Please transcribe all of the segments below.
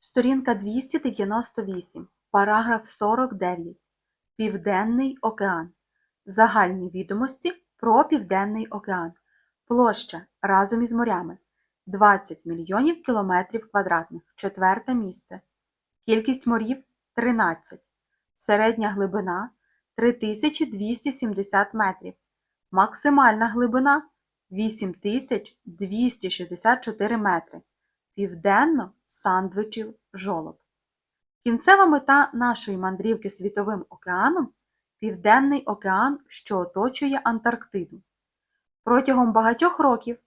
Сторінка 298, параграф 49. Південний океан. Загальні відомості про Південний океан. Площа разом із морями 20 мільйонів кілометрів квадратних. Четверте місце. Кількість морів 13. Середня глибина 3270 метрів. Максимальна глибина 8264 метри. Південно сандвичів жолоб. Кінцева мета нашої мандрівки світовим океаном Південний океан, що оточує Антарктиду. Протягом багатьох років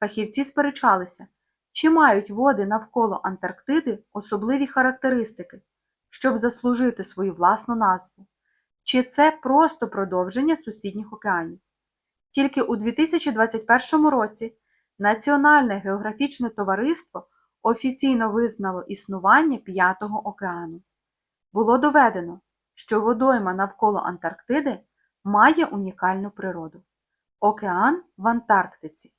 фахівці сперечалися, чи мають води навколо Антарктиди особливі характеристики, щоб заслужити свою власну назву, чи це просто продовження сусідніх океанів. Тільки у 2021 році Національне географічне товариство офіційно визнало існування П'ятого океану. Було доведено, що водойма навколо Антарктиди має унікальну природу. Океан в Антарктиці.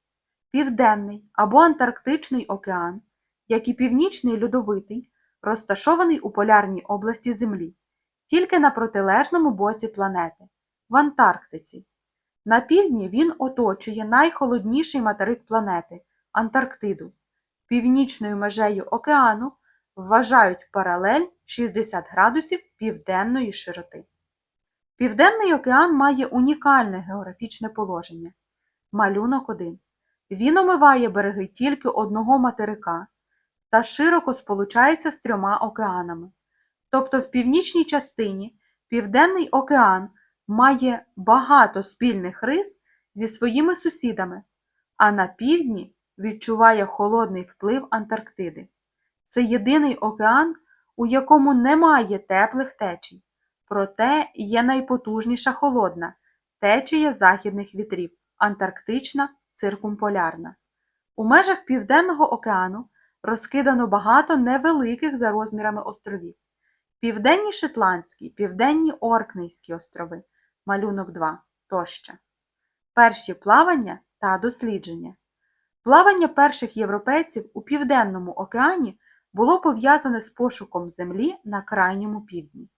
Південний або Антарктичний океан, як і Північний льодовитий, розташований у полярній області Землі, тільки на протилежному боці планети в Антарктиці. На півдні він оточує найхолодніший материк планети Антарктиду. Північною межею океану вважають паралель 60 градусів південної широти. Південний океан має унікальне географічне положення. Малюнок 1. Він омиває береги тільки одного материка та широко сполучається з трьома океанами. Тобто в північній частині Південний океан має багато спільних рис зі своїми сусідами, а на півдні відчуває холодний вплив Антарктиди. Це єдиний океан, у якому немає теплих течій, проте є найпотужніша холодна течія західних вітрів Антарктична циркумполярна. У межах Південного океану розкидано багато невеликих за розмірами островів. Південні Шотландські, Південні Оркнейські острови, малюнок 2 тощо. Перші плавання та дослідження. Плавання перших європейців у Південному океані було пов'язане з пошуком землі на крайньому півдні.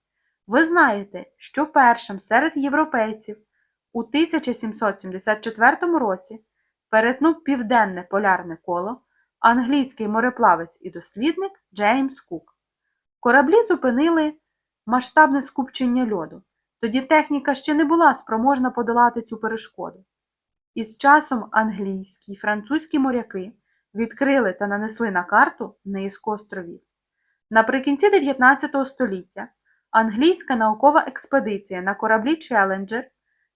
Ви знаєте, що першим серед європейців у 1774 році перетнув південне полярне коло англійський мореплавець і дослідник Джеймс Кук. Кораблі зупинили масштабне скупчення льоду. Тоді техніка ще не була спроможна подолати цю перешкоду. Із часом англійські й французькі моряки відкрили та нанесли на карту низку островів. Наприкінці 19 століття англійська наукова експедиція на кораблі Челленджер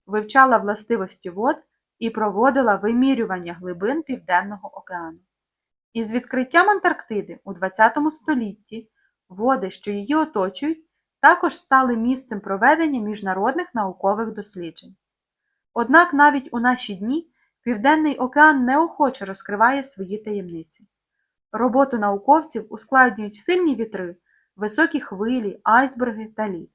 вивчала властивості вод і проводила вимірювання глибин Південного океану. Із відкриттям Антарктиди у ХХ столітті води, що її оточують, також стали місцем проведення міжнародних наукових досліджень. Однак навіть у наші дні Південний океан неохоче розкриває свої таємниці. Роботу науковців ускладнюють сильні вітри, високі хвилі, айсберги та лід.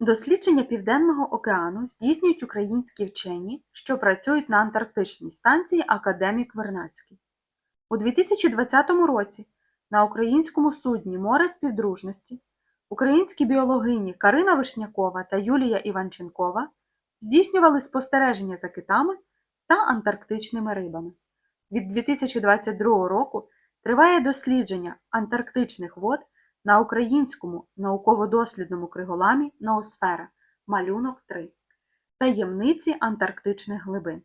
Дослідження Південного океану здійснюють українські вчені, що працюють на Антарктичній станції Академік Вернацький. У 2020 році на українському судні Море співдружності українські біологині Карина Вишнякова та Юлія Іванченкова здійснювали спостереження за китами та антарктичними рибами. Від 2022 року триває дослідження антарктичних вод на українському науково-дослідному криголамі Ноосфера малюнок 3 таємниці антарктичних глибин.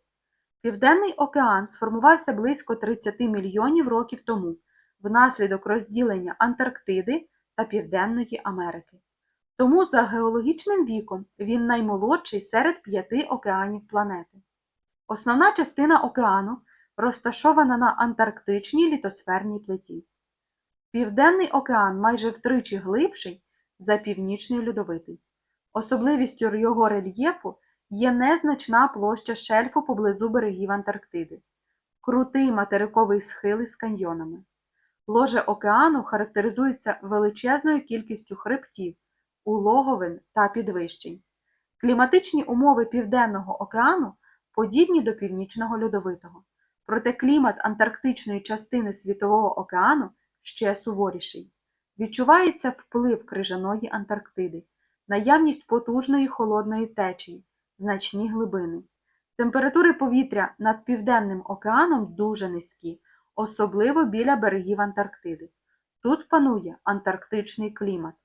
Південний океан сформувався близько 30 мільйонів років тому внаслідок розділення Антарктиди та Південної Америки. Тому за геологічним віком він наймолодший серед п'яти океанів планети. Основна частина океану розташована на антарктичній літосферній плиті. Південний океан майже втричі глибший за північний льодовитий. Особливістю його рельєфу є незначна площа шельфу поблизу берегів Антарктиди, крутий материковий схил із каньйонами. Ложе океану характеризується величезною кількістю хребтів, улоговин та підвищень. Кліматичні умови Південного океану подібні до Північного льодовитого, проте клімат антарктичної частини Світового океану ще суворіший. Відчувається вплив крижаної Антарктиди, наявність потужної холодної течії, значні глибини. Температури повітря над Південним океаном дуже низькі, особливо біля берегів Антарктиди. Тут панує антарктичний клімат.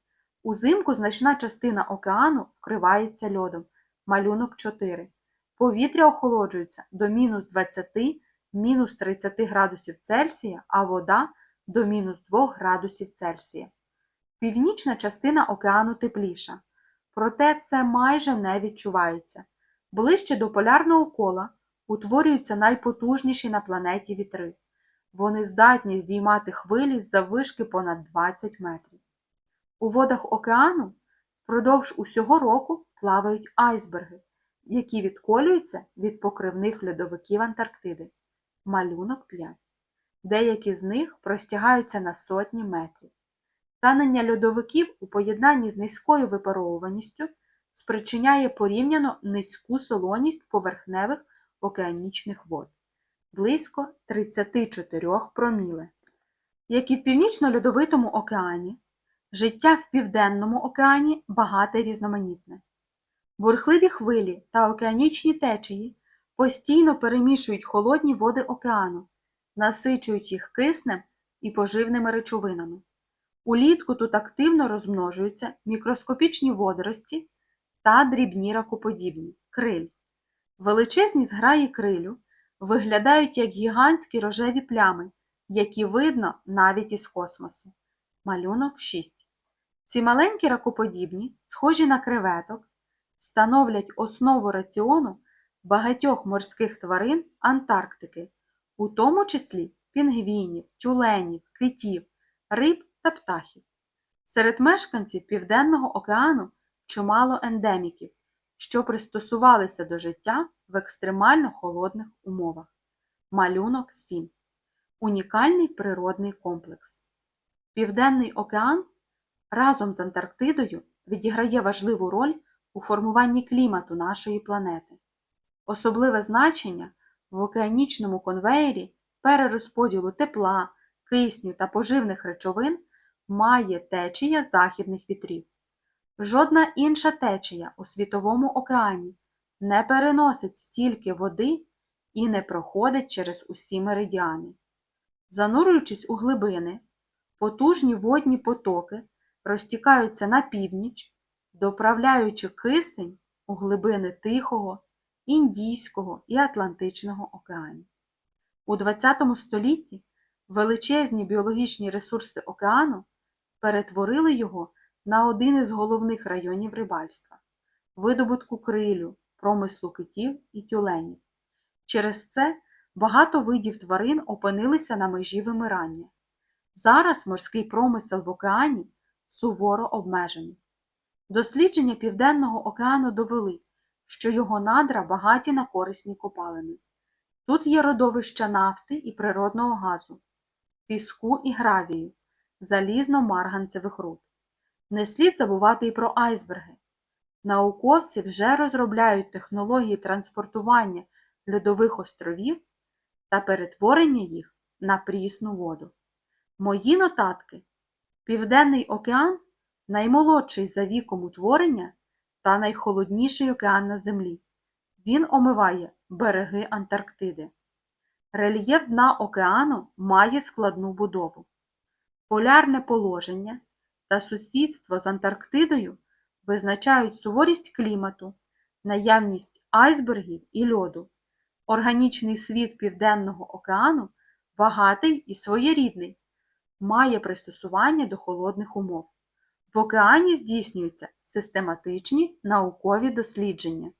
Узимку значна частина океану вкривається льодом, малюнок 4. Повітря охолоджується до мінус 20, мінус 30 градусів Цельсія, а вода до мінус 2 градусів Цельсія. Північна частина океану тепліша, проте це майже не відчувається. Ближче до полярного кола утворюються найпотужніші на планеті вітри. Вони здатні здіймати хвилі з заввишки понад 20 метрів. У водах океану впродовж усього року плавають айсберги, які відколюються від покривних льодовиків Антарктиди. Малюнок 5. Деякі з них простягаються на сотні метрів. Танення льодовиків у поєднанні з низькою випаровуваністю спричиняє порівняно низьку солоність поверхневих океанічних вод близько 34 проміле. Як і в Північно-Льодовитому океані, життя в Південному океані багате різноманітне. Бурхливі хвилі та океанічні течії постійно перемішують холодні води океану, насичують їх киснем і поживними речовинами. Улітку тут активно розмножуються мікроскопічні водорості та дрібні ракоподібні криль. Величезні зграї крилю виглядають як гігантські рожеві плями, які видно навіть із космосу. Малюнок 6. Ці маленькі ракоподібні, схожі на креветок, становлять основу раціону багатьох морських тварин Антарктики, у тому числі пінгвінів, тюленів, китів, риб та птахів. Серед мешканців Південного океану чимало ендеміків, що пристосувалися до життя в екстремально холодних умовах. Малюнок 7. Унікальний природний комплекс. Південний океан разом з Антарктидою відіграє важливу роль у формуванні клімату нашої планети. Особливе значення в океанічному конвеєрі перерозподілу тепла, кисню та поживних речовин має течія західних вітрів. Жодна інша течія у Світовому океані не переносить стільки води і не проходить через усі меридіани. Занурюючись у глибини, потужні водні потоки розтікаються на північ, доправляючи кисень у глибини Тихого, Індійського і Атлантичного океанів. У ХХ столітті величезні біологічні ресурси океану перетворили його на один із головних районів рибальства, видобутку крилю, промислу китів і тюленів. Через це багато видів тварин опинилися на межі вимирання. Зараз морський промисел в океані суворо обмежений. Дослідження Південного океану довели, що його надра багаті на корисні копалини. Тут є родовища нафти і природного газу, піску і гравію, залізно-марганцевих руд. Не слід забувати і про айсберги. Науковці вже розробляють технології транспортування льодових островів та перетворення їх на прісну воду. Мої нотатки. Південний океан наймолодший за віком утворення та найхолодніший океан на Землі. Він омиває береги Антарктиди. Рельєф дна океану має складну будову. Полярне положення та сусідство з Антарктидою визначають суворість клімату, наявність айсбергів і льоду. Органічний світ Південного океану багатий і своєрідний, має пристосування до холодних умов. В океані здійснюються систематичні наукові дослідження.